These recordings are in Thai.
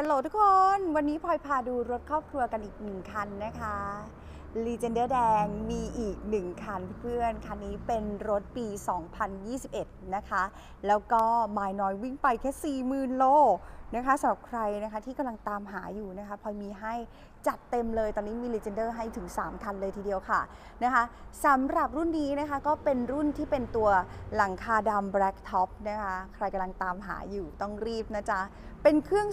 ฮัลโหลทุกคน วันนี้พลอยพาดูรถครอบครัวกันอีกหนึ่งคันนะคะ l e g e n d e r แดงมีอีกหนึ่งคันเพื่อน คันนี้เป็นรถปี 2021 นะคะ แล้วก็มายน้อยวิ่งไปแค่ 40,000 โลนะคะสำหรับใครนะคะที่กำลังตามหาอยู่นะคะพลอยมีให้จัดเต็มเลย ตอนนี้มี Legender ให้ถึง 3 คันเลยทีเดียวค่ะนะคะสำหรับรุ่นนี้นะคะก็เป็นรุ่นที่เป็นตัวหลังคาดำ Black Top นะคะใครกำลังตามหาอยู่ต้องรีบนะจ๊ะ เป็นเครื่อง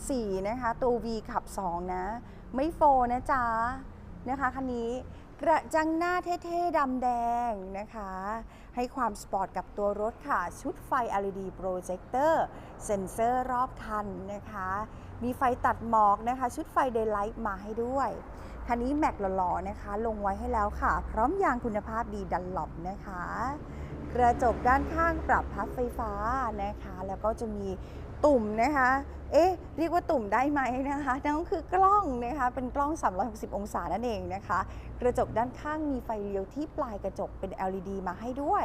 2.4 นะคะ ตัว V ขับ 2 นะ ไม่โฟนะจ๊ะ นะคะคันนี้กระจังหน้าเท่ๆดำแดงนะคะ ให้ความสปอร์ตกับตัวรถค่ะ ชุดไฟ LED โปรเจคเตอร์เซ็นเซอร์รอบคันนะคะ มีไฟตัดหมอกนะคะ ชุดไฟเดย์ไลท์มาให้ด้วย คันนี้แม็กหล่อๆนะคะ ลงไว้ให้แล้วค่ะ พร้อมยางคุณภาพดีดันหลบนะคะ กระจกด้านข้างปรับพับไฟฟ้านะคะ แล้วก็จะมีตุ่มนะคะ เอ๊ะ เรียกว่าตุ่มได้ไหมนะคะ นั่นก็คือกล้องนะคะ เป็นกล้อง 360 องศานั่นเองนะคะ กระจกด้านข้างมีไฟเลี้ยวที่ปลายกระจกเป็น LED มาให้ด้วย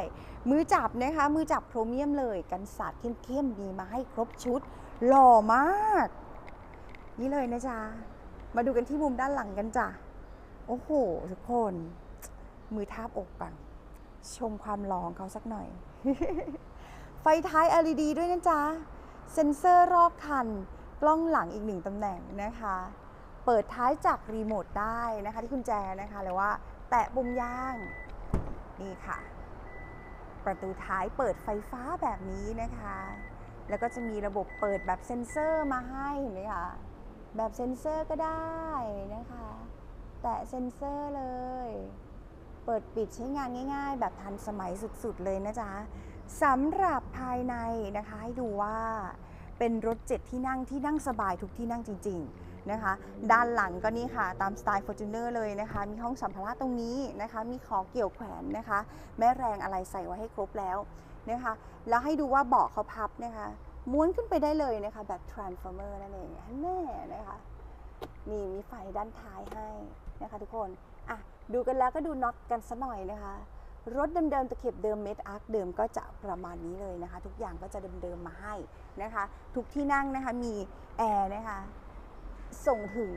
มือจับนะคะ มือจับโครเมียมเลย กันสาดเข้มๆ มีมาให้ครบชุด หล่อมาก นี่เลยนะจ๊ะ มาดูกันที่มุมด้านหลังกันจ้ะ โอ้โห ทุกคน มือทาบอกก่อน ชมความหล่อของเขาสักหน่อย ไฟท้าย LED ด้วยนะจ๊ะ เซ็นเซอร์รอบคัน กล้องหลังอีกหนึ่งตำแหน่งนะคะ เปิดท้ายจากรีโมทได้นะคะ ที่กุญแจนะคะหรือว่า แตะปุ่มย่าง นี่ค่ะ ประตูท้ายเปิดไฟฟ้าแบบนี้นะคะ แล้วก็จะมีระบบเปิดแบบเซ็นเซอร์มาให้เห็นไหมคะแบบเซ็นเซอร์ก็ได้นะคะ แตะเซ็นเซอร์เลย เปิดปิดใช้งานง่าย ๆ แบบทันสมัยสุดๆเลยนะจ๊ะสำหรับภายในนะคะให้ดูว่าเป็นรถเจ็ดที่นั่งที่นั่งสบายทุกที่นั่งจริง ๆนะคะ ด้านหลังก็นี่ค่ะตามสไตล์ Fortuner เลยนะคะ มีห้องสัมภาระตรงนี้นะคะ มีขอเกี่ยวแขวนนะคะ แม่แรงอะไรใส่ไว้ให้ครบแล้วนะคะ แล้วให้ดูว่าเบาะเขาพับนะคะ ม้วนขึ้นไปได้เลยนะคะ แบบ Transformer นั่นเองแน่นะคะมีมีไฟด้านท้ายให้นะคะทุกคน อะดูกันแล้วก็ดูน็อตกันสักหน่อยนะคะรถเดิมๆตะเข็บเดิมเม็ดอาร์คเดิมก็จะประมาณนี้เลยนะคะ ทุกอย่างก็จะเดิมๆมาให้นะคะ ทุกที่นั่งนะคะมีแอร์นะคะส่งถึง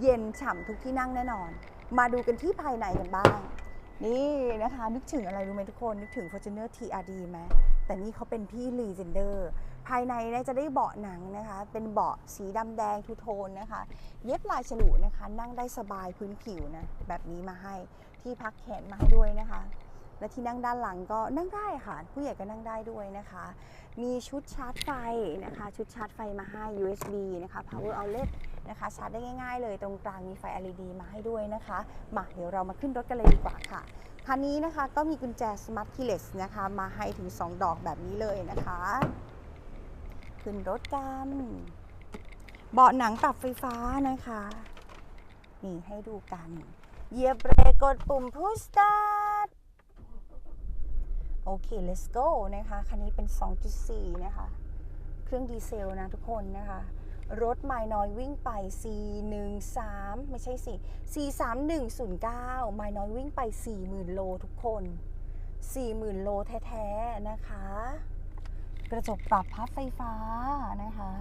เย็นฉ่ำทุกที่นั่งแน่นอน มาดูกันที่ภายในกันบ้าง นี่นะคะ นึกถึงอะไรรู้ไหมทุกคน นึกถึง Fortuner TRD ไหมแต่นี่เขาเป็นพี่รีเจนเดอร์ภายในนะจะได้เบาะหนังนะคะ เป็นเบาะสีดำแดงทูโทนนะคะ เย็บลายฉลุนะคะ นั่งได้สบายพื้นผิวนะ แบบนี้มาให้ที่พักแขนมาให้ด้วยนะคะ และที่นั่งด้านหลังก็นั่งได้ค่ะ ผู้ใหญ่ก็นั่งได้ด้วยนะคะ มีชุดชาร์จไฟนะคะ ชุดชาร์จไฟมาให้ USB นะคะ power outlet นะคะชาร์จได้ง่ายๆ เลยตรงกลางมีไฟ LED มาให้ด้วยนะคะมาเดี๋ยวเรามาขึ้นรถกันเลยดีกว่าค่ะคันนี้นะคะก็มีกุญแจ Smart Keyless นะคะ มาให้ถึง 2 ดอกแบบนี้เลยนะคะ ขึ้นรถกันเบาะหนังปรับไฟฟ้านะคะ นี่ให้ดูกันเหยียบเบรกกดปุ่ม push start โอเค let's go นะคะ คันนี้เป็น 2.4 นะคะ เครื่องดีเซลนะทุกคนนะคะ รถไมล์น้อยวิ่งไป413 ไม่ใช่สิ43109 ไมล์น้อยวิ่งไป 40,000 โลทุกคน 40,000 โลแท้ๆนะคะ กระจกปรับพับไฟฟ้านะคะ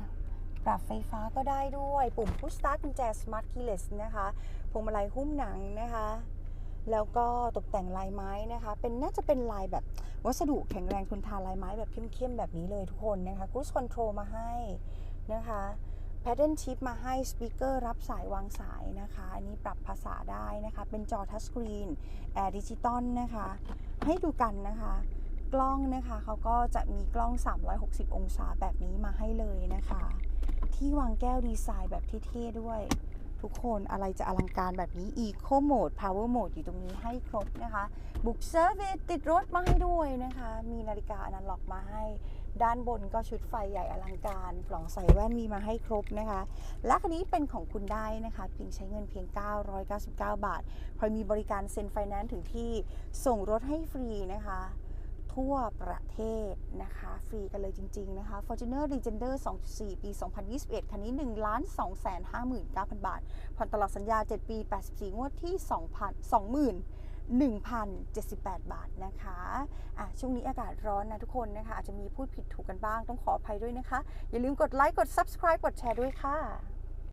ปรับไฟฟ้าก็ได้ด้วย ปุ่ม push start กุญแจ smart keyless นะคะ พวงมาลัยหุ้มหนังนะคะ แล้วก็ตกแต่งลายไม้นะคะ เป็นน่าจะเป็นลายแบบวัสดุแข็งแรงทนทานลายไม้แบบเข้มๆแบบนี้เลยทุกคนนะคะ cruise control มาให้นะคะ pattern chip มาให้สปีกเกอร์รับสายวางสายนะคะ อันนี้ปรับภาษาได้นะคะ เป็นจอทัชสกรีนแอร์ดิจิตอลนะคะ ให้ดูกันนะคะ กล้องนะคะเขาก็จะมีกล้อง 360 องศาแบบนี้มาให้เลยนะคะ ที่วางแก้วดีไซน์แบบเท่ๆด้วย ทุกคนอะไรจะอลังการแบบนี้ Eco Mode Power Mode อยู่ตรงนี้ให้ครบนะคะบุกเซอร์วิสติดรถมาให้ด้วยนะคะ มีนาฬิกาอนาล็อกมาให้ ด้านบนก็ชุดไฟใหญ่อลังการ กล่องใส่แว่นมีมาให้ครบนะคะ และคันนี้เป็นของคุณได้นะคะเพียงใช้เงินเพียง 999 บาทพอมีบริการเซ็นไฟแนนซ์ถึงที่ส่งรถให้ฟรีนะคะ ทั่วประเทศนะคะ ฟรีกันเลยจริง ๆ นะคะ Fortuner Legender 2.4 ปี 2021 คันนี้ 1 2 5 9 0 0 0 บาท ผ่อนตลอดสัญญา 7 ปี 84 งวดที่2,000 1,078 บาทนะคะอะช่วงนี้อากาศร้อนนะทุกคนนะคะ อาจจะมีพูดผิดถูกกันบ้างต้องขออภัยด้วยนะคะ อย่าลืมกดไลค์ กด subscribe กดแชร์ด้วยค่ะ